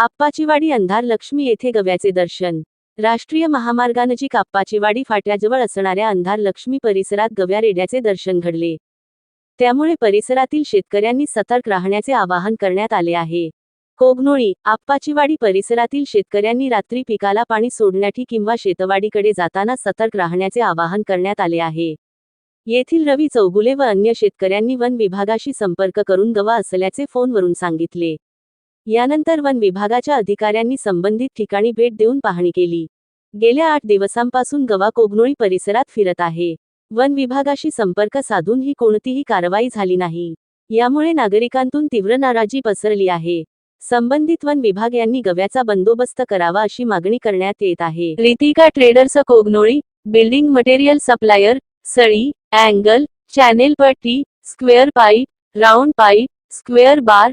आप्पाचीवाडी अंधार लक्ष्मी येथे गव्याचे दर्शन. राष्ट्रीय महामार्गानजीक आप्पाचीवाडी फाट्याजवळ असणाऱ्या अंधार लक्ष्मी परिसरात गव्या रेड्याचे दर्शन घडले. त्यामुळे परिसरातील शेतकऱ्यांनी सतर्क राहण्याचे आवाहन करण्यात आले आहे. कोगनोळी आप्पाचीवाडी परिसरातील शेतकऱ्यांनी रात्री पिकाला पाणी सोडण्याठी किंवा शेतवाडीकडे जाताना सतर्क राहण्याचे आवाहन करण्यात आले आहे. येथील रवी चौगुले व अन्य शेतकऱ्यांनी वन विभागाशी संपर्क करून गवा असल्याचे फोनवरून सांगितले. यानंतर वन विभागाच्या अधिकाऱ्यांनी संबंधित ठिकाणी भेट देऊन पाहणी केली. गेल्या आठ दिवसांपासून गवा कोगनोळी परिसरात फिरत आहे. वन विभागाशी संपर्क साधूनही कोणतीही कारवाई झाली नाही. यामुळे नागरिकांतून तीव्र नाराजी पसरली आहे. संबंधित वन विभाग यांनी गव्याचा बंदोबस्त करावा अशी मागणी करण्यात येत आहे. Ritika traders Kognoli building material supplier सळी angle channel पट्टी square pipe round pipe square bar